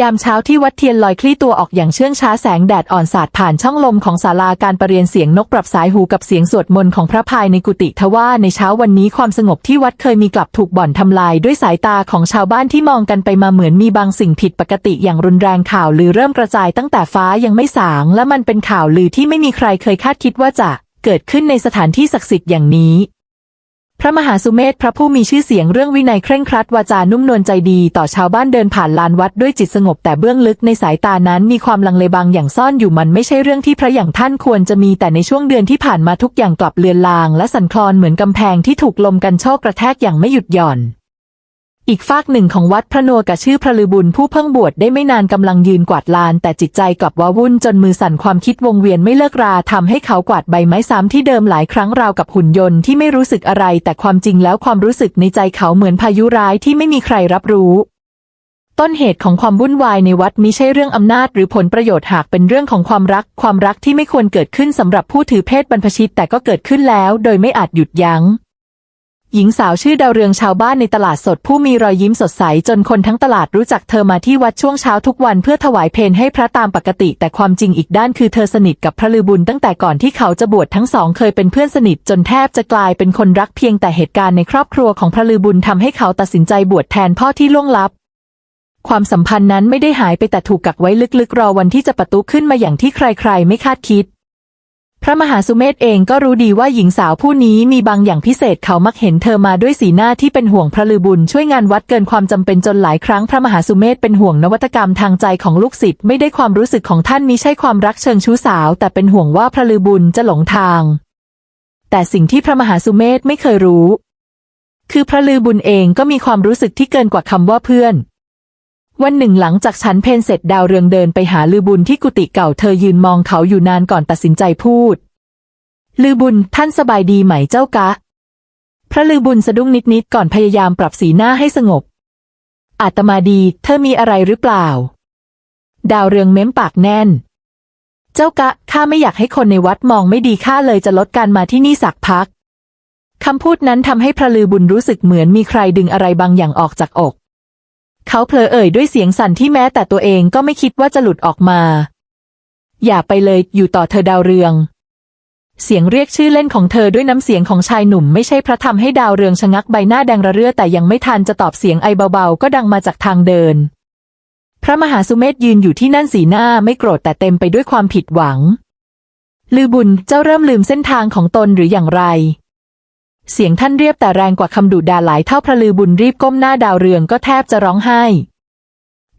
ยามเช้าที่วัดเทียนลอยคลี่ตัวออกอย่างเชื่องช้าแสงแดดอ่อนสาดผ่านช่องลมของศาลาการประเรียนเสียงนกปรับสายหูกับเสียงสวดมนต์ของพระพายในกุฏิทว่าในเช้าวันนี้ความสงบที่วัดเคยมีกลับถูกบ่อนทำลายด้วยสายตาของชาวบ้านที่มองกันไปมาเหมือนมีบางสิ่งผิดปกติอย่างรุนแรงข่าวลือเริ่มกระจายตั้งแต่ฟ้ายังไม่สาง และมันเป็นข่าวลือที่ไม่มีใครเคยคาดคิดว่าจะเกิดขึ้นในสถานที่ศักดิ์สิทธิ์อย่างนี้ พระมหาสุเมธพระผู้มีชื่อเสียงเรื่องวินัยเคร่งครัดวาจานุ่มนวลใจดีต่อชาวบ้านเดินผ่านลานวัดด้วยจิตสงบแต่เบื้องลึกในสายตานั้นมีความลังเลบางอย่างซ่อนอยู่มันไม่ใช่เรื่องที่พระอย่างท่านควรจะมีแต่ในช่วงเดือนที่ผ่านมาทุกอย่างกลับเลือนลาง และสั่นคลอนเหมือนกำแพงที่ถูกลมกันโชกกระแทกอย่างไม่หยุดหย่อน อีกฝากหนึ่งของวัดพระนัวกับชื่อพระลือบุญผู้เพิ่งบวชได้ไม่นานกำลังยืนกวาดลาน แต่จิตใจกลับว้าวุ่นจนมือสั่นความคิดวงเวียนไม่เลิกราทำให้เขากวาดใบไม้ซ้ำที่เดิมหลายครั้งราวกับหุ่นยนต์ที่ไม่รู้สึกอะไร แต่ความจริงแล้วความรู้สึกในใจเขาเหมือนพายุร้ายที่ไม่มีใครรับรู้ต้นเหตุของความวุ่นวายในวัดมิใช่เรื่องอำนาจหรือผลประโยชน์หากเป็นเรื่องของความรัก ความรักที่ไม่ควรเกิดขึ้นสำหรับผู้ถือเพศบรรพชิตแต่ก็เกิดขึ้นแล้ว โดยไม่อาจหยุดยัง้ง หญิงสาวชื่อดาวเรืองชาวบ้านในตลาดสดผู้มีรอยยิ้มสดใสจนคนทั้งตลาดรู้จักเธอมาที่วัดช่วงเช้าทุกวันเพื่อถวายเพลให้พระตามปกติ แต่ความจริงอีกด้านคือเธอสนิทกับพระลือบุญตั้งแต่ก่อนที่เขาจะบวชทั้งสองเคยเป็นเพื่อนสนิทจนแทบจะกลายเป็นคนรักเพียงแต่เหตุการณ์ในครอบครัวของพระลือบุญทำให้เขาตัดสินใจบวชแทนพ่อที่ล่วงลับ ความสัมพันธ์นั้นไม่ได้หายไปแต่ถูกกักไว้ลึกๆรอวันที่จะประตุขึ้นมาอย่างที่ใครๆ ไม่คาดคิด พระมหาสุเมธเองก็รู้ดีว่าหญิงสาวผู้นี้มีบางอย่างพิเศษเขามักเห็นเธอมาด้วยสีหน้าที่เป็นห่วงพระลือบุญช่วยงานวัดเกินความจำเป็นจนหลายครั้งพระมหาสุเมธเป็นห่วงนวัตกรรมทางใจของลูกศิษย์ไม่ได้ความรู้สึกของท่านมิใช่ความรักเชิงชู้สาว แต่เป็นห่วงว่าพระลือบุญจะหลงทาง แต่สิ่งที่พระมหาสุเมธไม่เคยรู้ คือพระลือบุญเองก็มีความรู้สึกที่เกินกว่าคำว่าเพื่อน วันหนึ่งหลังจากฉันเพนเสร็จดาวเรืองเดินไปหาลือบุญที่กุฏิเก่าเธอยืนมองเขาอยู่นานก่อนตัดสินใจพูด ลือบุญท่านสบายดีไหมเจ้ากะ พระลือบุญสะดุ้งนิดๆก่อนพยายามปรับสีหน้าให้สงบ อาตมาดีเธอมีอะไรหรือเปล่า ดาวเรืองเม้มปากแน่น เจ้ากะข้าไม่อยากให้คนในวัดมองไม่ดีข้าเลยจะลดการมาที่นี่สักพักคำพูดนั้นทำให้พระลือบุญรู้สึกเหมือนมีใครดึงอะไรบางอย่างออกจากอก เขาเผลอเอ่ยด้วยเสียงสั่นที่แม้แต่ตัวเองก็ไม่คิดว่าจะหลุดออกมา อย่าไปเลยอยู่ต่อเธอดาวเรือง เสียงเรียกชื่อเล่นของเธอด้วยน้ำเสียงของชายหนุ่มไม่ใช่พระทำให้ดาวเรืองชะงักใบหน้าแดงระเรื่อแต่ยังไม่ทันจะตอบเสียงไอเบาๆ ก็ดังมาจากทางเดิน พระมหาสุเมธยืนอยู่ที่นั่นสีหน้าไม่โกรธแต่เต็มไปด้วยความผิดหวัง ลือบุญเจ้าเริ่มลืมเส้นทางของตนหรืออย่างไร เสียงท่านเรียบแต่แรงกว่าคำดุด่าหลายเท่าพระลือบุญรีบก้มหน้าดาวเรืองก็แทบจะร้องไห้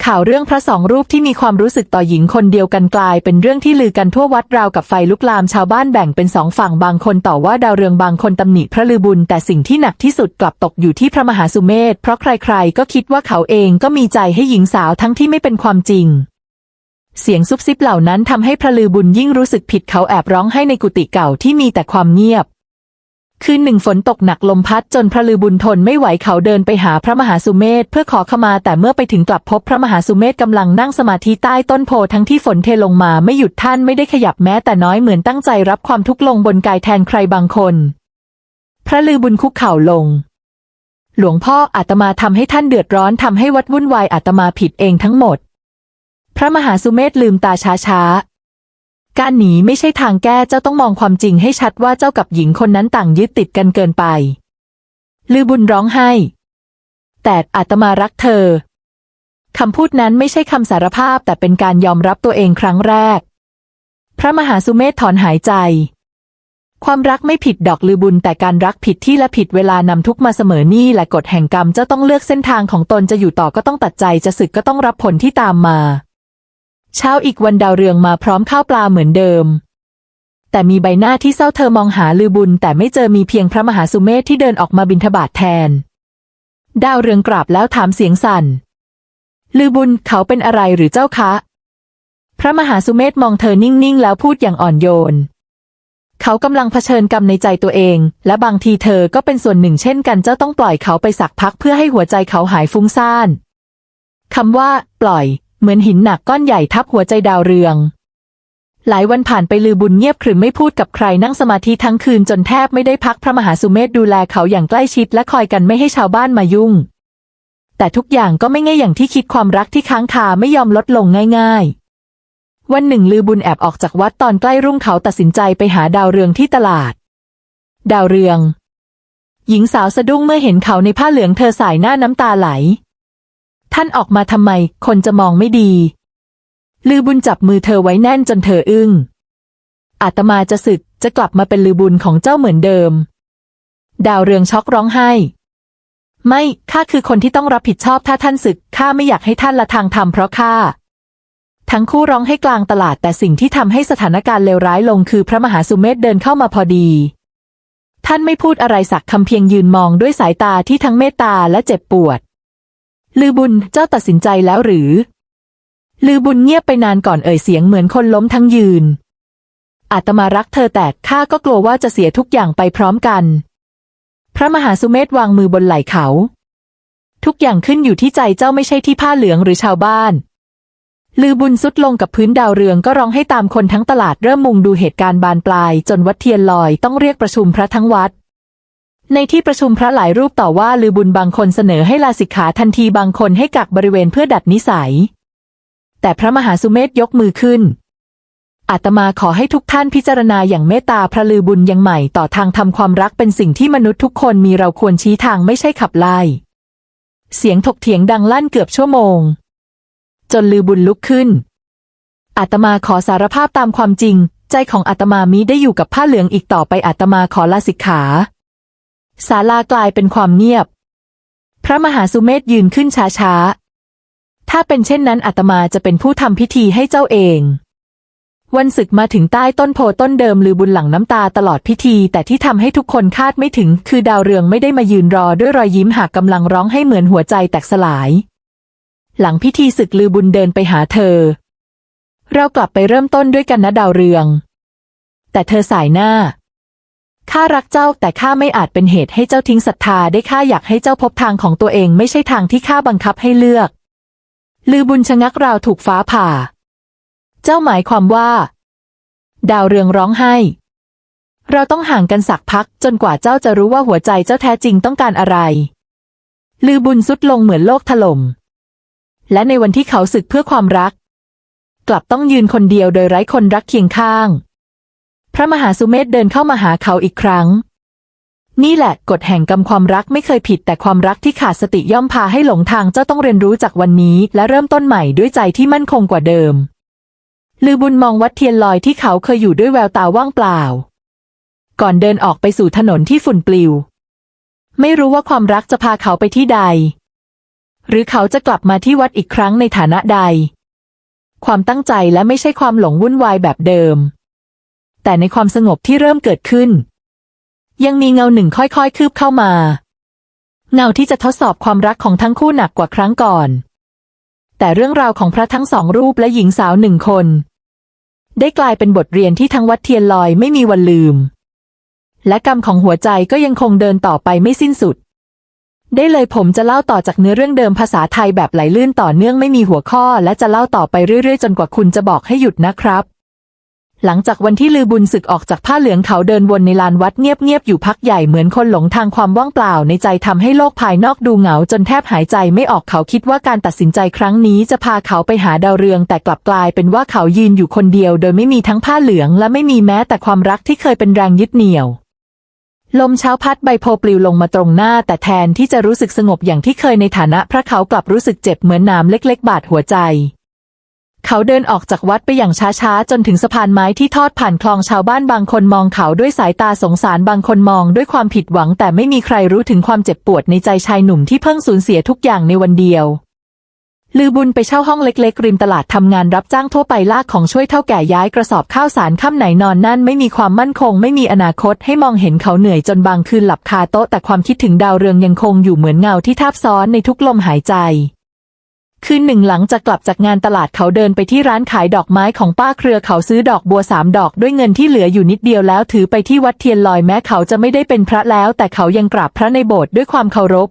ข่าวเรื่องพระสองรูปที่มีความรู้สึกต่อหญิงคนเดียวกันกลาย เป็นเรื่องที่ลือกันทั่ววัดราวกับไฟลุกลามชาวบ้านแบ่งเป็นสองฝั่งบางคนต่อว่าดาวเรืองบางคนตำหนิพระลือบุญแต่สิ่งที่หนักที่สุดกลับตกอยู่ที่พระมหาสุเมธเพราะใครๆ ก็คิดว่าเขาเองก็มีใจให้หญิงสาวทั้งที่ไม่เป็นความจริงเสียงซุบซิบเหล่านั้นทำให้พระลือบุญยิ่งรู้สึกผิดเขาแอบร้องให้ในกุฏิเก่าที่มีแต่ความเงียบ คืนหนึ่งฝนตกหนักลมพัดจนพระลือบุญทนไม่ไหวเขาเดินไปหาพระมหาสุเมธเพื่อขอขมาแต่เมื่อไปถึงกลับพบพระมหาสุเมธกำลังนั่งสมาธิใต้ต้นโพทั้งที่ฝนเทลงมาไม่หยุดท่านไม่ได้ขยับแม้แต่น้อยเหมือนตั้งใจรับความทุกข์ลงบนกายแทนใครบางคน พระลือบุญคุกเข่าลง หลวงพ่ออาตมาทำให้ท่านเดือดร้อนทำให้วัดวุ่นวายอาตมาผิดเองทั้งหมด พระมหาสุเมธลืมตาช้าๆ การหนีไม่ใช่ทางแก้เจ้าต้องมองความจริงให้ชัดว่าเจ้ากับหญิงคนนั้นต่างยึดติดกันเกินไป ลือบุญร้องไห้ แต่อาตมารักเธอ คำพูดนั้นไม่ใช่คำสารภาพแต่เป็นการยอมรับตัวเองครั้งแรก พระมหาสุเมธถอนหายใจ ความรักไม่ผิดดอกลือบุญแต่การรักผิดที่และผิดเวลานำทุกมาเสมอนี่และกฎแห่งกรรมเจ้าต้องเลือกเส้นทางของตนจะอยู่ต่อก็ต้องตัดใจจะสึกก็ต้องรับผลที่ตามมา เช้าอีกวันดาวเรืองมาพร้อมข้าวปลาเหมือนเดิม แต่มีใบหน้าที่เศร้าเธอมองหาลือบุญ แต่ไม่เจอมีเพียงพระมหาสุเมธที่เดินออกมาบิณฑบาตแทน ดาวเรืองกราบแล้วถามเสียงสั่น ลือบุญเขาเป็นอะไรหรือเจ้าคะ พระมหาสุเมธมองเธอนิ่งๆ แล้วพูดอย่างอ่อนโยน เขากำลังเผชิญกรรมในใจตัวเอง และบางทีเธอก็เป็นส่วนหนึ่งเช่นกันเจ้าต้องปล่อยเขาไปสักพักเพื่อให้หัวใจเขาหายฟุ้งซ่านคำว่า ปล่อย เหมือนหินหนักก้อนใหญ่ทับหัวใจดาวเรือง หลายวันผ่านไปลือบุญเงียบขรึมไม่พูดกับใครนั่งสมาธิทั้งคืนจนแทบไม่ได้พักพระมหาสุเมธดูแลเขาอย่างใกล้ชิดและคอยกันไม่ให้ชาวบ้านมายุ่ง แต่ทุกอย่างก็ไม่ง่ายอย่างที่คิดความรักที่ค้างคาไม่ยอมลดลงง่าย ๆ วันหนึ่งลือบุญแอบออกจากวัดตอนใกล้รุ่งเขาตัดสินใจไปหาดาวเรืองที่ตลาด ดาวเรือง หญิงสาวสะดุ้งเมื่อเห็นเขาในผ้าเหลืองเธอสายหน้าน้ำตาไหล ท่านออกมาทำไม คนจะมองไม่ดี ลือบุญจับมือเธอไว้แน่นจนเธออึ้ง อาตมาจะสึกจะกลับมาเป็นลือบุญของเจ้าเหมือนเดิม ดาวเรืองช็อกร้องไห้ ไม่ข้าคือคนที่ต้องรับผิดชอบถ้าท่านศึกข้าไม่อยากให้ท่านละทางทำเพราะข้าทั้งคู่ร้องให้กลางตลาดแต่สิ่งที่ทำให้สถานการณ์เลวร้ายลงคือพระมหาสุเมธเดินเข้ามาพอดี ท่านไม่พูดอะไรสักคำเพียงยืนมองด้วยสายตาที่ทั้งเมตตาและเจ็บปวด ลือบุญเจ้าตัดสินใจแล้วหรือ ลือบุญเงียบไปนานก่อนเอ่ยเสียงเหมือนคนล้มทั้งยืน อาตมารักเธอแต่ข้าก็กลัวว่าจะเสียทุกอย่างไปพร้อมกัน พระมหาสุเมธวางมือบนไหล่เขา ทุกอย่างขึ้นอยู่ที่ใจเจ้าไม่ใช่ที่ผ้าเหลืองหรือชาวบ้าน ลือบุญสุดลงกับพื้นดาวเรืองก็ร้องให้ตามคนทั้งตลาดเริ่มมุงดูเหตุการณ์บานปลาย จนวัดเทียนลอยต้องเรียกประชุมพระทั้งวัด ในที่ประชุมพระหลายรูปต่อว่าลือบุญบางคนเสนอให้ลาสิกขาทันทีบางคนให้กักบริเวณเพื่อดัดนิสัย แต่พระมหาสุเมธยกมือขึ้น อาตมาขอให้ทุกท่านพิจารณาอย่างเมตตาพระลือบุญยังใหม่ต่อทางทำความรักเป็นสิ่งที่มนุษย์ทุกคนมีเราควรชี้ทางไม่ใช่ขับไล่ เสียงถกเถียงดังลั่นเกือบชั่วโมง จนลือบุญลุกขึ้น อาตมาขอสารภาพตามความจริง ใจของอาตมามิได้อยู่กับผ้าเหลืองอีกต่อไปอาตมาขอลาสิกขา ศาลากลายเป็นความเงียบ พระมหาสุเมธยืนขึ้นช้าๆ ถ้าเป็นเช่นนั้นอาตมาจะเป็นผู้ทำพิธีให้เจ้าเอง วันศึกมาถึงใต้ต้นโพต้นเดิมลือบุญหลังน้ำตาตลอดพิธี แต่ที่ทำให้ทุกคนคาดไม่ถึง คือดาวเรืองไม่ได้มายืนรอด้วยรอยยิ้มหากกำลังร้องให้เหมือนหัวใจแตกสลาย หลังพิธีศึกลือบุญเดินไปหาเธอ เรากลับไปเริ่มต้นด้วยกันนะดาวเรือง แต่เธอสายหน้า ข้ารักเจ้าแต่ข้าไม่อาจเป็นเหตุให้เจ้าทิ้งศรัทธาได้ข้าอยากให้เจ้าพบทางของตัวเองไม่ใช่ทางที่ข้าบังคับให้เลือก ลือบุญชะงักราวถูกฟ้าผ่า เจ้าหมายความว่า ดาวเรืองร้องไห้ เราต้องห่างกันสักพักจนกว่าเจ้าจะรู้ว่าหัวใจเจ้าแท้จริงต้องการอะไร ลือบุญสุดลงเหมือนโลกถล่ม และในวันที่เขาศึกเพื่อความรัก กลับต้องยืนคนเดียวโดยไร้คนรักเคียงข้าง ระมหาสุเมธเดินเข้ามาหาเขาอีกครั้ง นี่แหละกฎแห่งกรรมความรักไม่เคยผิดแต่ความรักที่ขาดสติย่อมพาให้หลงทางเจ้าต้องเรียนรู้จากวันนี้ และเริ่มต้นใหม่ด้วยใจที่มั่นคงกว่าเดิม ลือบุญมองวัดเทียนลอยที่เขาเคยอยู่ด้วยแววตาว่างเปล่า ก่อนเดินออกไปสู่ถนนที่ฝุ่นปลิว ไม่รู้ว่าความรักจะพาเขาไปที่ใด หรือเขาจะกลับมาที่วัดอีกครั้งในฐานะใด ความตั้งใจและไม่ใช่ความหลงวุ่นวายแบบเดิม แต่ในความสงบที่เริ่มเกิดขึ้น ยังมีเงาหนึ่งค่อยๆ คืบเข้ามา เงาที่จะทดสอบความรักของทั้งคู่หนักกว่าครั้งก่อน แต่เรื่องราวของพระทั้งสองรูปและหญิงสาวหนึ่งคน ได้กลายเป็นบทเรียนที่ทั้งวัดเทียนลอยไม่มีวันลืม และกรรมของหัวใจก็ยังคงเดินต่อไปไม่สิ้นสุด ได้เลยผมจะเล่าต่อจากเนื้อเรื่องเดิมภาษาไทยแบบไหลลื่นต่อเนื่องไม่มีหัวข้อ และจะเล่าต่อไปเรื่อยๆ จนกว่าคุณจะบอกให้หยุดนะครับ หลังจากวันที่ลือบุญศึกออกจากผ้าเหลืองเขาเดินวนในลานวัดเงียบๆอยู่พักใหญ่เหมือนคนหลงทางความว่างเปล่าในใจทำให้โลกภายนอกดูเหงาจนแทบหายใจไม่ออกเขาคิดว่าการตัดสินใจครั้งนี้จะพาเขาไปหาดาวเรือง แต่กลับกลายเป็นว่าเขายืนอยู่คนเดียว โดยไม่มีทั้งผ้าเหลืองและไม่มีแม้แต่ความรักที่เคยเป็นแรงยึดเหนี่ยว ลมเช้าพัดใบโพปลิวลงมาตรงหน้า แต่แทนที่จะรู้สึกสงบอย่างที่เคยในฐานะพระเขากลับรู้สึกเจ็บเหมือนน้ำเล็ก ๆ บาดหัวใจ เขาเดินออกจากวัดไปอย่างช้าๆ จนถึงสะพานไม้ที่ทอดผ่านคลองชาวบ้านบางคนมองเขาด้วยสายตาสงสารบางคนมองด้วยความผิดหวัง แต่ไม่มีใครรู้ถึงความเจ็บปวดในใจชายหนุ่มที่เพิ่งสูญเสียทุกอย่างในวันเดียว ลือบุญไปเช่าห้องเล็กๆ ริมตลาดทำงานรับจ้างทั่วไปลากของช่วยเท่าแก่ย้ายกระสอบข้าวสารค่ำไหนนอนนั่นไม่มีความมั่นคง ไม่มีอนาคตให้มองเห็นเขาเหนื่อยจนบางคืนหลับคาโต๊ะแต่ความคิดถึงดาวเรืองยังคงอยู่เหมือนเงาที่ทับซ้อนในทุกลมหายใจ คืนหนึ่งหลังจากกลับจากงานตลาดเขาเดินไปที่ร้านขายดอกไม้ของป้าเครือเขาซื้อดอกบัวสามดอกด้วยเงินที่เหลืออยู่นิดเดียวแล้วถือไปที่วัดเทียนลอยแม้เขาจะไม่ได้เป็นพระแล้ว แต่เขายังกราบพระในโบสถ์ด้วยความเคารพ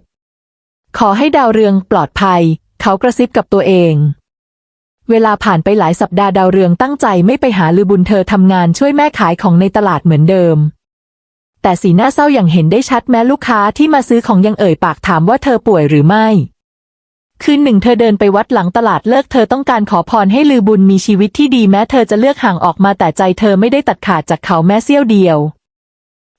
ขอให้ดาวเรืองปลอดภัย เขากระซิบกับตัวเอง เวลาผ่านไปหลายสัปดาห์ดาวเรืองตั้งใจไม่ไปหาลือบุญเธอทำงานช่วยแม่ขายของในตลาดเหมือนเดิมแต่สีหน้าเศร้าอย่างเห็นได้ชัดแม้ลูกค้าที่มาซื้อของยังเอ่ยปากถามว่าเธอป่วยหรือไม่ คืนหนึ่งเธอเดินไปวัดหลังตลาดเลิกเธอต้องการขอพรให้ลือบุญมีชีวิตที่ดีแม้เธอจะเลือกห่างออกมาแต่ใจเธอไม่ได้ตัดขาดจากเขาแม้เสี้ยวเดียว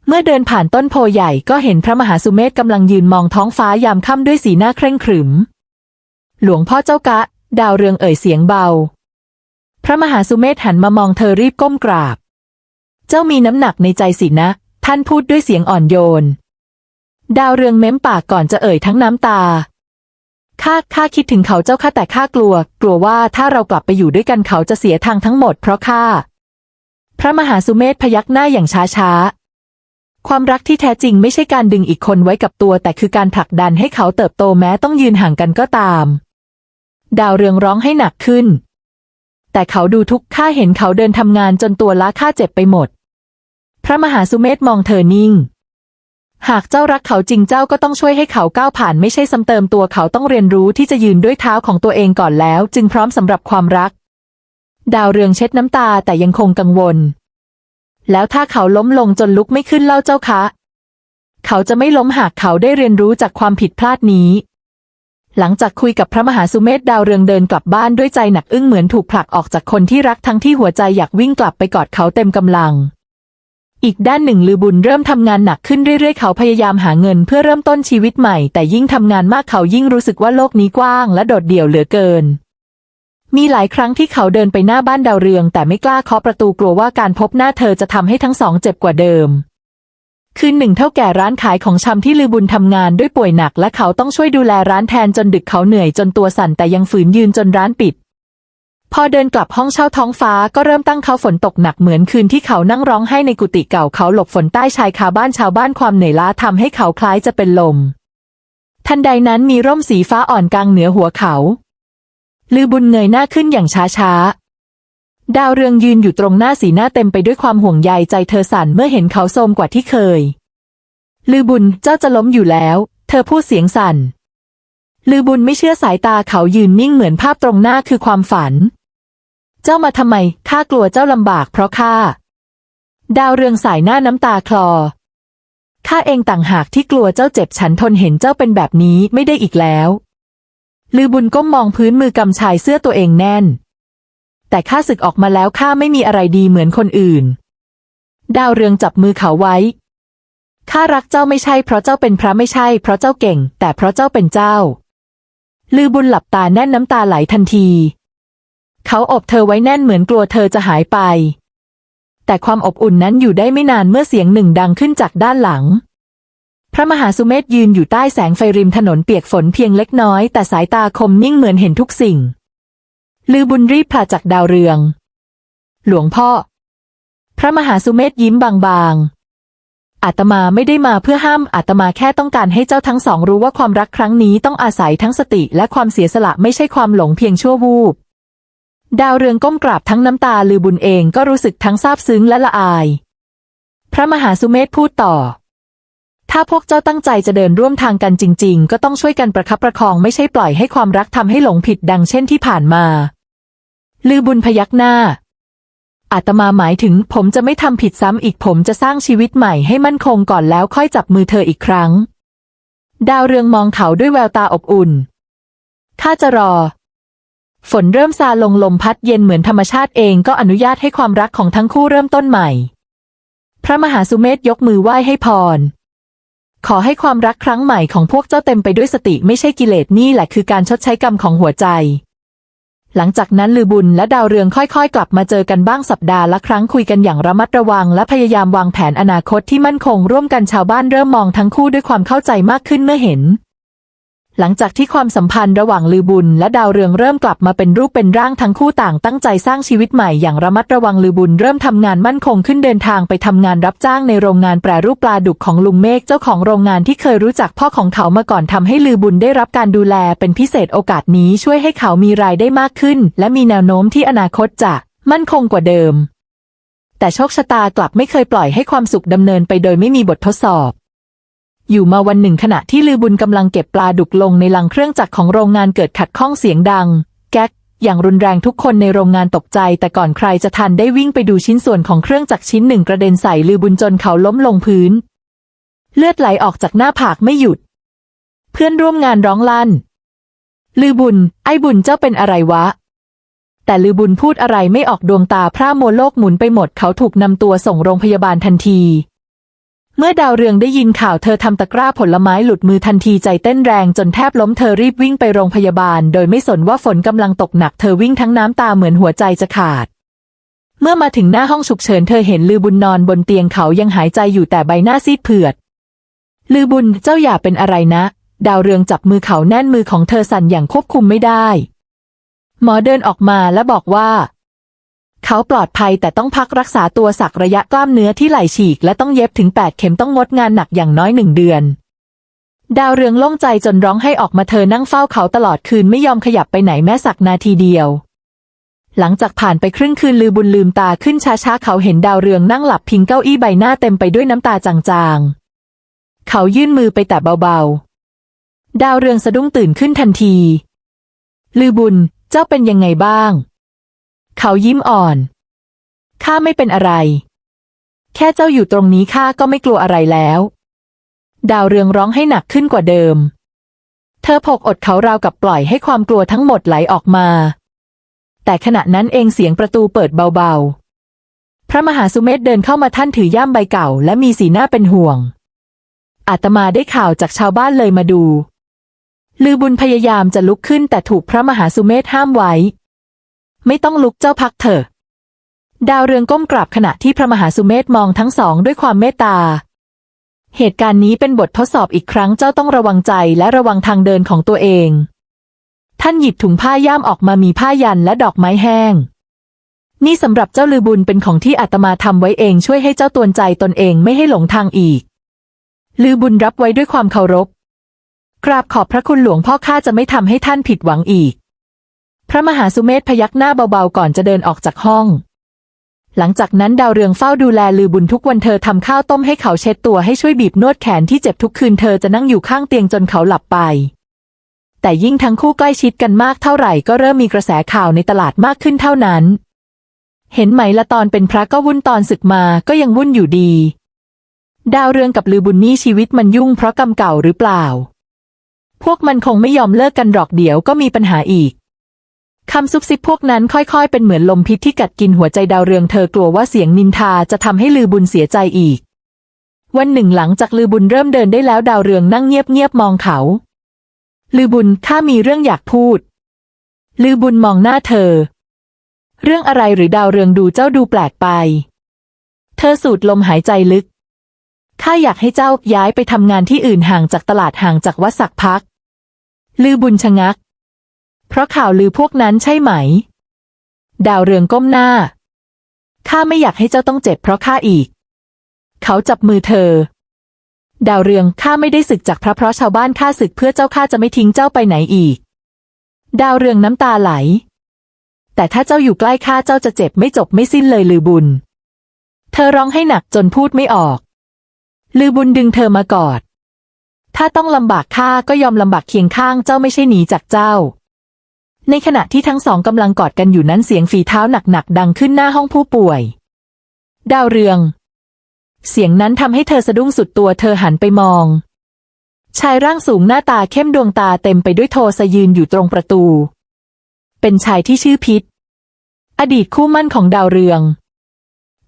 เมื่อเดินผ่านต้นโพใหญ่ก็เห็นพระมหาสุเมธกำลังยืนมองท้องฟ้ายามค่ำด้วยสีหน้าเคร่งขรึม หลวงพ่อเจ้ากะ ดาวเรืองเอ่ยเสียงเบา พระมหาสุเมธหันมามองเธอรีบก้มกราบ เจ้ามีน้ำหนักในใจสินะ ท่านพูดด้วยเสียงอ่อนโยน ดาวเรืองเม้มปากก่อนจะเอ่ยทั้งน้ำตา ข้าข้าคิดถึงเขาเจ้าข้าแต่ข้ากลัว กลัวว่าถ้าเรากลับไปอยู่ด้วยกันเขาจะเสียทางทั้งหมดเพราะข้า พระมหาสุเมธพยักหน้าอย่างช้าช้าความรักที่แท้จริงไม่ใช่การดึงอีกคนไว้กับตัว แต่คือการผลักดันให้เขาเติบโตแม้ต้องยืนห่างกันก็ตาม ดาวเรืองร้องให้หนักขึ้น แต่เขาดูทุกข์ข้าเห็นเขาเดินทำงานจนตัวล้าข้าเจ็บไปหมด พระมหาสุเมธมองเธอนิ่ง หากเจ้ารักเขาจริงเจ้าก็ต้องช่วยให้เขาก้าวผ่านไม่ใช่ซ้ำเติมตัวเขาต้องเรียนรู้ที่จะยืนด้วยเท้าของตัวเองก่อนแล้ว จึงพร้อมสำหรับความรัก ดาวเรืองเช็ดน้ำตาแต่ยังคงกังวล แล้วถ้าเขาล้มลงจนลุกไม่ขึ้นเล่าเจ้าคะ เขาจะไม่ล้มหากเขาได้เรียนรู้จากความผิดพลาดนี้ หลังจากคุยกับพระมหาสุเมธดาวเรืองเดินกลับบ้านด้วยใจหนักอึ้งเหมือนถูกผลักออกจากคนที่รักทั้งที่หัวใจอยากวิ่งกลับไปกอดเขาเต็มกำลัง อีกด้านหนึ่งลือบุญเริ่มทำงานหนักขึ้นเรื่อยๆ เขาพยายามหาเงินเพื่อเริ่มต้นชีวิตใหม่ แต่ยิ่งทำงานมากเขายิ่งรู้สึกว่าโลกนี้กว้างและโดดเดี่ยวเหลือเกิน มีหลายครั้งที่เขาเดินไปหน้าบ้านดาวเรือง แต่ไม่กล้าเคาะประตูกลัวว่าการพบหน้าเธอจะทำให้ทั้งสองเจ็บกว่าเดิม คืนหนึ่งเท่าแก่ร้านขายของชำที่ลือบุญทำงานด้วยป่วยหนัก และเขาต้องช่วยดูแลร้านแทนจนดึกเขาเหนื่อยจนตัวสั่นแต่ยังฝืนยืนจนร้านปิด พอเดินกลับห้องเช่าท้องฟ้าก็เริ่มตั้งเขาฝนตกหนักเหมือนคืนที่เขานั่งร้องไห้ในกุฏิเก่าเขาหลบฝนใต้ชายคาบ้านชาวบ้านความเหนื่อยล้าทำให้เขาคล้ายจะเป็นลม ทันใดนั้นมีร่มสีฟ้าอ่อนกลางเหนือหัวเขา ลือบุญเงยหน้าขึ้นอย่างช้าช้าๆดาวเรืองยืนอยู่ตรงหน้าสีหน้าเต็มไปด้วยความห่วงใยใจเธอสั่นเมื่อเห็นเขาโทรมกว่าที่เคย ลือบุญเจ้าจะล้มอยู่แล้ว เธอพูดเสียงสั่น ลือบุญไม่เชื่อสายตาเขายืนนิ่งเหมือนภาพตรงหน้าคือความฝัน จ้ามาทำไม ข้ากลัวเจ้าลำบากเพราะข้า ดาวเรืองสายหน้าน้ำตาคลอ ข้าเองต่างหากที่กลัวเจ้าเจ็บฉันทนเห็นเจ้าเป็นแบบนี้ไม่ได้อีกแล้ว ลือบุญก้มมองพื้นมือกำชายเสื้อตัวเองแน่น แต่ข้าศึกออกมาแล้วข้าไม่มีอะไรดีเหมือนคนอื่น ดาวเรืองจับมือเขาไว้ ข้ารักเจ้าไม่ใช่เพราะเจ้าเป็นพระไม่ใช่เพราะเจ้าเก่ง แต่เพราะเจ้าเป็นเจ้า ลือบุญหลับตาแน่นน้ำตาไหลทันที เขาอบเธอไว้แน่นเหมือนกลัวเธอจะหายไป แต่ความอบอุ่นนั้นอยู่ได้ไม่นานเมื่อเสียงหนึ่งดังขึ้นจากด้านหลัง พระมหาสุเมธยืนอยู่ใต้แสงไฟริมถนนเปียกฝนเพียงเล็กน้อย แต่สายตาคมนิ่งเหมือนเห็นทุกสิ่ง ลือบุญรีบพาจากดาวเรือง หลวงพ่อ พระมหาสุเมธยิ้มบางๆ อาตมาไม่ได้มาเพื่อห้ามอาตมาแค่ต้องการให้เจ้าทั้งสองรู้ว่าความรักครั้งนี้ต้องอาศัยทั้งสติและความเสียสละไม่ใช่ความหลงเพียงชั่ววูบ ดาวเรืองก้มกราบทั้งน้ำตาลือบุญเองก็รู้สึกทั้งซาบซึ้งและละอาย พระมหาสุเมธพูดต่อ ถ้าพวกเจ้าตั้งใจจะเดินร่วมทางกันจริง ๆ ก็ต้องช่วยกันประคับประคองไม่ใช่ปล่อยให้ความรักทำให้หลงผิดดังเช่นที่ผ่านมา ลือบุญพยักหน้า อาตมาหมายถึงผมจะไม่ทำผิดซ้ำอีกผมจะสร้างชีวิตใหม่ให้มั่นคงก่อนแล้วค่อยจับมือเธออีกครั้ง ดาวเรืองมองเขาด้วยแววตาอบอุ่นข้าจะรอ ฝนเริ่มซาลงลมพัดเย็นเหมือนธรรมชาติเองก็อนุญาตให้ความรักของทั้งคู่เริ่มต้นใหม่ พระมหาสุเมธยกมือไหว้ให้พร ขอให้ความรักครั้งใหม่ของพวกเจ้าเต็มไปด้วยสติไม่ใช่กิเลสนี่แหละคือการชดใช้กรรมของหัวใจ หลังจากนั้นลือบุญและดาวเรืองค่อยๆ กลับมาเจอกันบ้างสัปดาห์ละครั้งคุยกันอย่างระมัดระวัง และพยายามวางแผนอนาคตที่มั่นคงร่วมกันชาวบ้านเริ่มมองทั้งคู่ด้วยความเข้าใจมากขึ้นเมื่อเห็น หลังจากที่ความสัมพันธ์ระหว่างลือบุญและดาวเรืองเริ่มกลับมาเป็นรูปเป็นร่างทั้งคู่ต่างตั้งใจสร้างชีวิตใหม่อย่างระมัดระวังลือบุญเริ่มทำงานมั่นคงขึ้นเดินทางไปทำงานรับจ้างในโรงงานแปรรูปปลาดุกของลุงเมฆเจ้าของโรงงานที่เคยรู้จักพ่อของเขามาก่อนทำให้ลือบุญได้รับการดูแลเป็นพิเศษโอกาสนี้ช่วยให้เขามีรายได้มากขึ้น และมีแนวโน้มที่อนาคตจะมั่นคงกว่าเดิม แต่โชคชะตากลับไม่เคยปล่อยให้ความสุขดำเนินไปโดยไม่มีบททดสอบ อยู่มาวันหนึ่งขณะที่ลือบุญกำลังเก็บปลาดุกลงในลังเครื่องจักรของโรงงานเกิดขัดข้องเสียงดัง แก๊ก อย่างรุนแรงทุกคนในโรงงานตกใจ แต่ก่อนใครจะทันได้วิ่งไปดูชิ้นส่วนของเครื่องจักรชิ้นหนึ่งกระเด็นใส่ลือบุญจนเขาล้มลงพื้น เลือดไหลออกจากหน้าผากไม่หยุด เพื่อนร่วมงานร้องลั่น ลือบุญ ไอ้บุญเจ้าเป็นอะไรวะแต่ลือบุญพูดอะไรไม่ออกดวงตาพร่ามัวโลกหมุนไปหมดเขาถูกนำตัวส่งโรงพยาบาลทันที เมื่อดาวเรืองได้ยินข่าวเธอทำตะกร้าผลไม้หลุดมือทันทีใจเต้นแรงจนแทบล้มเธอรีบวิ่งไปโรงพยาบาล โดยไม่สนว่าฝนกำลังตกหนักเธอวิ่งทั้งน้ำตาเหมือนหัวใจจะขาด เมื่อมาถึงหน้าห้องฉุกเฉินเธอเห็นลือบุญนอนบนเตียงเขายังหายใจอยู่แต่ใบหน้าซีดเผือด ลือบุญเจ้าอย่าเป็นอะไรนะ ดาวเรืองจับมือเขาแน่นมือของเธอสั่นอย่างควบคุมไม่ได้ หมอเดินออกมาและบอกว่า เขาปลอดภัยแต่ต้องพักรักษาตัวสักระยะกล้ามเนื้อที่ไหล่ฉีก และต้องเย็บถึง 8 เข็มต้องงดงานหนักอย่างน้อยหนึ่งเดือน ดาวเรืองโล่งใจจนร้องให้ออกมาเธอนั่งเฝ้าเขาตลอดคืนไม่ยอมขยับไปไหนแม้สักนาทีเดียว หลังจากผ่านไปครึ่งคืนลือบุญลืมตาขึ้นช้าๆเขาเห็นดาวเรืองนั่งหลับพิงเก้าอี้ใบหน้าเต็มไปด้วยน้ำตาจางๆ เขายื่นมือไปแตะเบาๆ ดาวเรืองสะดุ้งตื่นขึ้นทันที ลือบุญเจ้าเป็นยังไงบ้าง เขายิ้มอ่อน ข้าไม่เป็นอะไร แค่เจ้าอยู่ตรงนี้ข้าก็ไม่กลัวอะไรแล้ว ดาวเรืองร้องให้หนักขึ้นกว่าเดิม เธอพกอดเขาราวกับปล่อยให้ความกลัวทั้งหมดไหลออกมา แต่ขณะนั้นเองเสียงประตูเปิดเบาๆ พระมหาสุเมธเดินเข้ามาท่านถือย่ามใบเก่า และมีสีหน้าเป็นห่วง อาตมาได้ข่าวจากชาวบ้านเลยมาดูลือบุญพยายามจะลุกขึ้นแต่ถูกพระมหาสุเมธห้ามไว้ ไม่ต้องลุกเจ้าพักเถอะดาวเรืองก้มกราบขณะที่พระมหาสุเมธมองทั้งสองด้วยความเมตตา เหตุการณ์นี้เป็นบททดสอบอีกครั้งเจ้าต้องระวังใจและระวังทางเดินของตัวเอง ท่านหยิบถุงผ้าย่ามออกมามีผ้ายันและดอกไม้แห้ง นี่สำหรับเจ้าลือบุญเป็นของที่อาตมาทำไว้เองช่วยให้เจ้าตวนใจตนเองไม่ให้หลงทางอีก ลือบุญรับไว้ด้วยความเคารพ กราบขอบพระคุณหลวงพ่อข้าจะไม่ทำให้ท่านผิดหวังอีก พระมหาสุเมธพยักหน้าเบาๆก่อนจะเดินออกจากห้อง หลังจากนั้นดาวเรืองเฝ้าดูแลลือบุญทุกวันเธอทำข้าวต้มให้เขาเช็ดตัวให้ช่วยบีบนวดแขนที่เจ็บทุกคืนเธอจะนั่งอยู่ข้างเตียงจนเขาหลับไป แต่ยิ่งทั้งคู่ใกล้ชิดกันมากเท่าไหร่ก็เริ่มมีกระแสข่าวในตลาดมากขึ้นเท่านั้น เห็นไหมละตอนเป็นพระก็วุ่นตอนศึกมาก็ยังวุ่นอยู่ดี ดาวเรืองกับลือบุญนี่ชีวิตมันยุ่งเพราะกรรมเก่าหรือเปล่า พวกมันคงไม่ยอมเลิกกันหรอกเดี๋ยวก็มีปัญหาอีก คำซุบซิบพวกนั้นค่อยๆ เป็นเหมือนลมพิษที่กัดกินหัวใจดาวเรืองเธอกลัวว่าเสียงนินทาจะทำให้ลือบุญเสียใจอีก วันหนึ่งหลังจากลือบุญเริ่มเดินได้แล้วดาวเรืองนั่งเงียบๆมองเขา ลือบุญข้ามีเรื่องอยากพูด ลือบุญมองหน้าเธอ เรื่องอะไรหรือดาวเรืองดูเจ้าดูแปลกไป เธอสูดลมหายใจลึกข้าอยากให้เจ้าย้ายไปทำงานที่อื่นห่างจากตลาดห่างจากวัดสักพัก ลือบุญชะงัก เพราะข่าวลือพวกนั้นใช่ไหม ดาวเรืองก้มหน้า ข้าไม่อยากให้เจ้าต้องเจ็บเพราะข้าอีก เขาจับมือเธอ ดาวเรืองข้าไม่ได้ศึกจากพระเพราะชาวบ้านข้าศึกเพื่อเจ้าข้าจะไม่ทิ้งเจ้าไปไหนอีก ดาวเรืองน้ำตาไหล แต่ถ้าเจ้าอยู่ใกล้ข้าเจ้าจะเจ็บไม่จบไม่สิ้นเลยลือบุญ เธอร้องให้หนักจนพูดไม่ออก ลือบุญดึงเธอมากอด ถ้าต้องลำบากข้าก็ยอมลำบากเคียงข้างเจ้าไม่ใช่หนีจากเจ้า ในขณะที่ทั้งสองกำลังกอดกันอยู่นั้นเสียงฝีเท้าหนักๆดังขึ้นหน้าห้องผู้ป่วย ดาวเรือง เสียงนั้นทำให้เธอสะดุ้งสุดตัวเธอหันไปมอง ชายร่างสูงหน้าตาเข้มดวงตาเต็มไปด้วยโทสะยืนอยู่ตรงประตู เป็นชายที่ชื่อพิษ อดีตคู่มั่นของดาวเรือง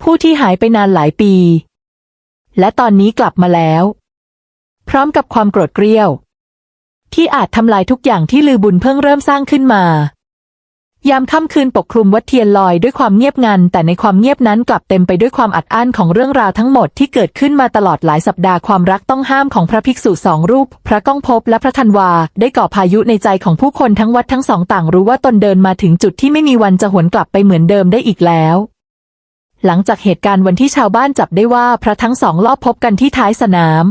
ผู้ที่หายไปนานหลายปี และตอนนี้กลับมาแล้ว พร้อมกับความโกรธเกรี้ยว ที่อาจทำลายทุกอย่างที่ลือบุญเพิ่งเริ่มสร้างขึ้นมา ยามค่ำคืนปกคลุมวัดเทียนลอยด้วยความเงียบงัน แต่ในความเงียบนั้นกลับเต็มไปด้วยความอัดอั้นของเรื่องราวทั้งหมดที่เกิดขึ้นมาตลอดหลายสัปดาห์ความรักต้องห้ามของพระภิกษุสองรูป พระก้องภพและพระธันวา ได้ก่อพายุในใจของผู้คนทั้งวัดทั้งสองต่างรู้ว่าตนเดินมาถึงจุดที่ไม่มีวันจะหวนกลับไปเหมือนเดิมได้อีกแล้วหลังจากเหตุการณ์วันที่ชาวบ้านจับได้ว่าพระทั้งสองลอบพบกันที่ท้ายสนาม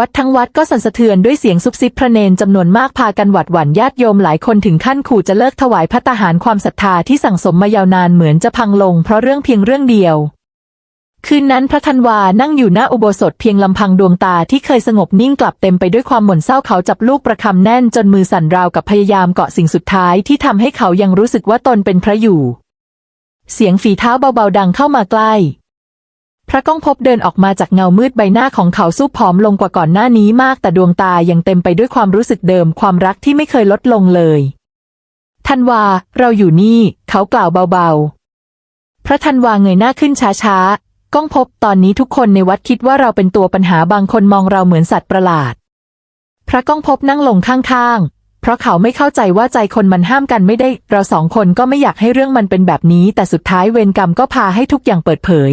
วัดทั้งวัดก็สั่นสะเทือนด้วยเสียงซุบซิบพระเนนจำนวนมากพากันหวัดหวั่นญาติโยมหลายคนถึงขั้นขู่จะเลิกถวายพระตาหารความศรัทธาที่สั่งสมมายาวนานเหมือนจะพังลงเพราะเรื่องเพียงเรื่องเดียว คืนนั้นพระธันวานั่งอยู่หน้าอุโบสถเพียงลำพังดวงตาที่เคยสงบนิ่งกลับเต็มไปด้วยความหม่นเศร้าเขาจับลูกประคำแน่นจนมือสั่นราวกับพยายามเกาะสิ่งสุดท้ายที่ทำให้เขายังรู้สึกว่าตนเป็นพระอยู่ เสียงฝีเท้าเบาๆดังเข้ามาใกล้ พระก้องพบเดินออกมาจากเงามืดใบหน้าของเขาสู้ผอมลงกว่าก่อนหน้านี้มากแต่ดวงตายังเต็มไปด้วยความรู้สึกเดิมความรักที่ไม่เคยลดลงเลยธันวา เราอยู่นี่ เขากล่าวเบาๆ พระธันวาเงยหน้าขึ้นช้าๆ ก้องพบตอนนี้ทุกคนในวัดคิดว่าเราเป็นตัวปัญหาบางคนมองเราเหมือนสัตว์ประหลาด พระก้องพบนั่งลงข้างๆ เพราะเขาไม่เข้าใจว่าใจคนมันห้ามกันไม่ได้ เราสองคนก็ไม่อยากให้เรื่องมันเป็นแบบนี้ แต่สุดท้ายเวรกรรมก็พาให้ทุกอย่างเปิดเผย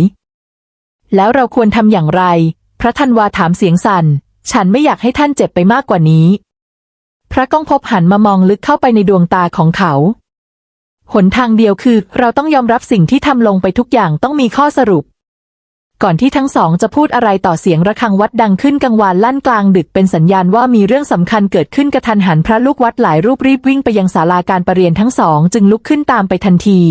แล้วเราควรทำอย่างไร พระธันวาถามเสียงสัน่น ฉันไม่อยากให้ท่านเจ็บไปมากกว่านี้ พระก้องพบหันมามองลึกเข้าไปในดวงตาของเขา หนทางเดียวคือเราต้องยอมรับสิ่งที่ทำลงไปทุกอย่างต้องมีข้อสรุป ก่อนที่ทั้งสองจะพูดอะไรต่อเสียงระฆังวัดดังขึ้นกังวานลั่นกลางดึกเป็นสัญญาณว่ามีเรื่องสำคัญเกิดขึ้นกระทันหันพระลูกวัดหลายรูปรีบวิ่งไปยังศาลาการประเรียนทั้งสองจึงลุกขึ้นตามไปทันที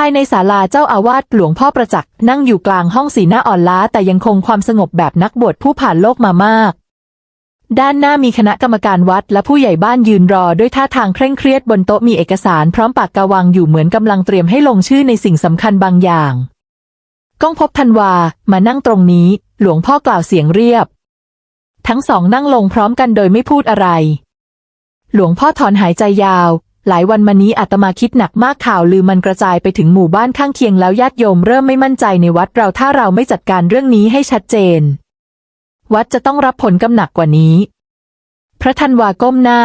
ภายในศาลาเจ้าอาวาสหลวงพ่อประจักษ์นั่งอยู่กลางห้องสีหน้าอ่อนล้าแต่ยังคงความสงบแบบนักบวชผู้ผ่านโลกมามาก ด้านหน้ามีคณะกรรมการวัดและผู้ใหญ่บ้านยืนรอด้วยท่าทางเคร่งเครียดบนโต๊ะมีเอกสารพร้อมปากกาวางอยู่เหมือนกำลังเตรียมให้ลงชื่อในสิ่งสำคัญบางอย่างก้องพบธันวา มานั่งตรงนี้ หลวงพ่อกล่าวเสียงเรียบ ทั้งสองนั่งลงพร้อมกันโดยไม่พูดอะไร หลวงพ่อถอนหายใจยาว หลายวันมานี้อาตมาคิดหนักมากข่าวลือมันกระจายไปถึงหมู่บ้านข้างเคียงแล้วญาติโยมเริ่มไม่มั่นใจในวัดเราถ้าเราไม่จัดการเรื่องนี้ให้ชัดเจน วัดจะต้องรับผลกำหนักกว่านี้ พระธันวาก้มหน้า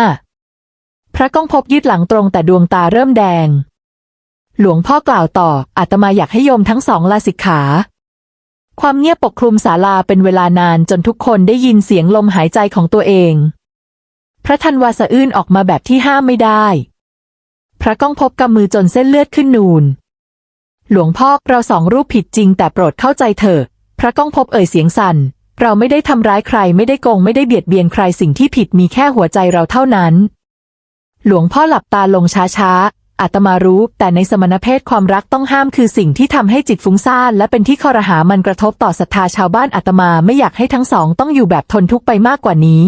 พระก้องพบยืดหลังตรงแต่ดวงตาเริ่มแดง หลวงพ่อกล่าวต่ออาตมาอยากให้โยมทั้งสองลาสิกขาความเงียบปกคลุมศาลาเป็นเวลานานจนทุกคนได้ยินเสียงลมหายใจของตัวเอง พระธันวาสะอื้นออกมาแบบที่ห้ามไม่ได้ พระก้องพบกำมือจนเส้นเลือดขึ้นนูน หลวงพ่อเราสองรูปผิดจริงแต่โปรดเข้าใจเถอะ พระก้องพบเอ่ยเสียงสั่น เราไม่ได้ทำร้ายใครไม่ได้โกงไม่ได้เบียดเบียนใครสิ่งที่ผิดมีแค่หัวใจเราเท่านั้น หลวงพ่อหลับตาลงช้าๆอาตมารู้ แต่ในสมณเพศความรักต้องห้ามคือสิ่งที่ทำให้จิตฟุ้งซ่านและเป็นที่คอรหามันกระทบต่อศรัทธาชาวบ้านอาตมาไม่อยากให้ทั้งสองต้องอยู่แบบทนทุกข์ไปมากกว่านี้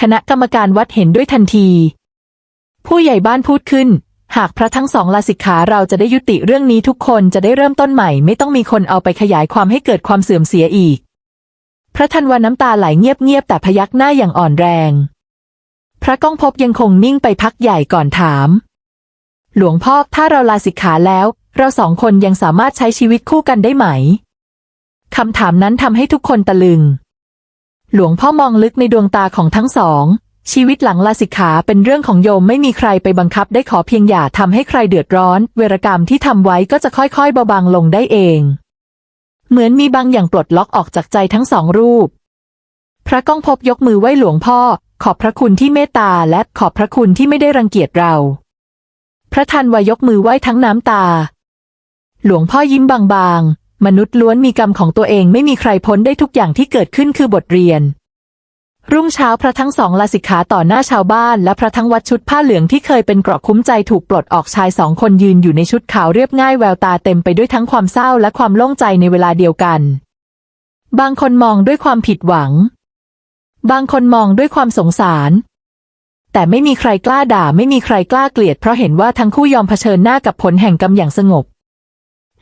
คณะกรรมการวัดเห็นด้วยทันที ผู้ใหญ่บ้านพูดขึ้น หากพระทั้งสองลาสิกขาเราจะได้ยุติเรื่องนี้ทุกคนจะได้เริ่มต้นใหม่ ไม่ต้องมีคนเอาไปขยายความให้เกิดความเสื่อมเสียอีก พระธันวาน้ำตาไหลเงียบๆแต่พยักหน้าอย่างอ่อนแรง พระก้องพบยังคงนิ่งไปพักใหญ่ก่อนถาม หลวงพ่อถ้าเราลาสิกขาแล้ว เราสองคนยังสามารถใช้ชีวิตคู่กันได้ไหมคำถามนั้นทำให้ทุกคนตะลึง หลวงพ่อมองลึกในดวงตาของทั้งสอง ชีวิตหลังลาสิกขาเป็นเรื่องของโยมไม่มีใครไปบังคับได้ขอเพียงอย่าทำให้ใครเดือดร้อน เวรกรรมที่ทำไว้ก็จะค่อยๆเบาบางลงได้เอง เหมือนมีบางอย่างปลดล็อกออกจากใจทั้งสองรูป พระก้องพบยกมือไหว้หลวงพ่อ ขอบพระคุณที่เมตตาและขอบพระคุณที่ไม่ได้รังเกียจเรา พระทันวายกมือไหว้ทั้งน้ำตา หลวงพ่อยิ้มบางๆ มนุษย์ล้วนมีกรรมของตัวเองไม่มีใครพ้นได้ทุกอย่างที่เกิดขึ้นคือบทเรียน รุ่งเช้าพระทั้งสองลาสิกขาต่อหน้าชาวบ้านและพระทั้งวัดชุดผ้าเหลืองที่เคยเป็นเกราะคุ้มใจถูกปลดออกชายสองคนยืนอยู่ในชุดขาวเรียบง่ายแววตาเต็มไปด้วยทั้งความเศร้าและความโล่งใจในเวลาเดียวกัน บางคนมองด้วยความผิดหวัง บางคนมองด้วยความสงสาร แต่ไม่มีใครกล้าด่าไม่มีใครกล้าเกลียดเพราะเห็นว่าทั้งคู่ยอมเผชิญหน้ากับผลแห่งกรรมอย่างสงบ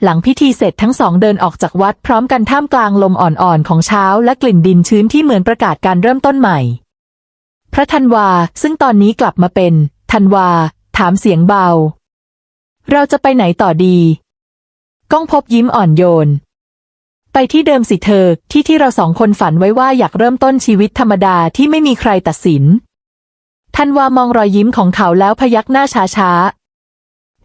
หลังพิธีเสร็จทั้งสองเดินออกจากวัดพร้อมกันท่ามกลางลมอ่อนๆของเช้าและกลิ่นดินชื้นที่เหมือนประกาศการเริ่มต้นใหม่ พระธันวาซึ่งตอนนี้กลับมาเป็นธันวา ถามเสียงเบา เราจะไปไหนต่อดี ก้องพบยิ้มอ่อนโยน ไปที่เดิมสิเธอที่ที่เราสองคนฝันไว้ว่าอยากเริ่มต้นชีวิตธรรมดาที่ไม่มีใครตัดสินธันวามองรอยยิ้มของเขาแล้วพยักหน้าช้าๆ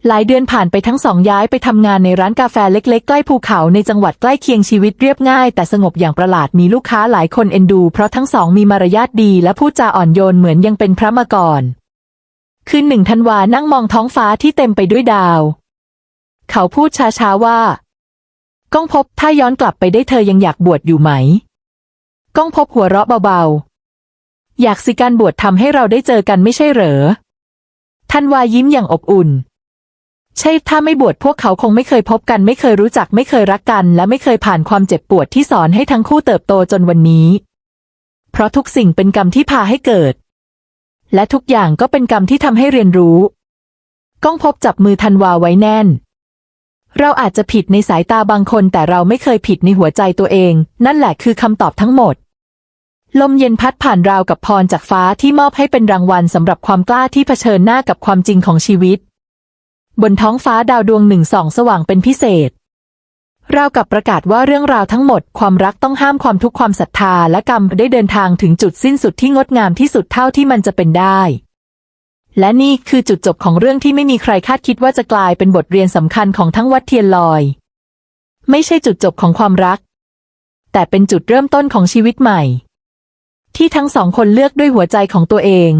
หลายเดือนผ่านไปทั้งสองย้ายไปทำงานในร้านกาแฟเล็กๆ ใกล้ภูเขาในจังหวัดใกล้เคียงชีวิตเรียบง่าย แต่สงบอย่างประหลาดมีลูกค้าหลายคนเอ็นดู เพราะทั้งสองมีมารยาทดีและพูดจาอ่อนโยนเหมือนยังเป็นพระมาก่อน คืนหนึ่งธันวานั่งมองท้องฟ้าที่เต็มไปด้วยดาว เขาพูดช้าๆว่า ก้องพบถ้าย้อนกลับไปได้เธอยังอยากบวชอยู่ไหม ก้องพบหัวเราะเบาๆอยากสิการบวชทำให้เราได้เจอกันไม่ใช่เหรอธันวายิ้มอย่างอบอุ่น ใช่ถ้าไม่บวชพวกเขาคงไม่เคยพบกัน ไม่เคยรู้จักไม่เคยรักกัน และไม่เคยผ่านความเจ็บปวดที่สอนให้ทั้งคู่เติบโตจนวันนี้ เพราะทุกสิ่งเป็นกรรมที่พาให้เกิด และทุกอย่างก็เป็นกรรมที่ทำให้เรียนรู้ก้องพบจับมือธันวาไว้แน่น เราอาจจะผิดในสายตาบางคนแต่เราไม่เคยผิดในหัวใจตัวเอง นั่นแหละคือคำตอบทั้งหมด ลมเย็นพัดผ่านราวกับพรจากฟ้าที่มอบให้เป็นรางวัลสำหรับความกล้าที่เผชิญหน้ากับความจริงของชีวิต บนท้องฟ้าดาวดวงหนึ่งส่องสว่างเป็นพิเศษราวกับประกาศว่าเรื่องราวทั้งหมดความรักต้องห้ามความทุกข์ความศรัทธาและกรรมได้เดินทางถึงจุดสิ้นสุดที่งดงามที่สุดเท่าที่มันจะเป็นได้ และนี่คือจุดจบของเรื่องที่ไม่มีใครคาดคิดว่าจะกลายเป็นบทเรียนสำคัญของทั้งวัดเทียนลอย ไม่ใช่จุดจบของความรัก แต่เป็นจุดเริ่มต้นของชีวิตใหม่ ที่ทั้งสองคนเลือกด้วยหัวใจของตัวเอง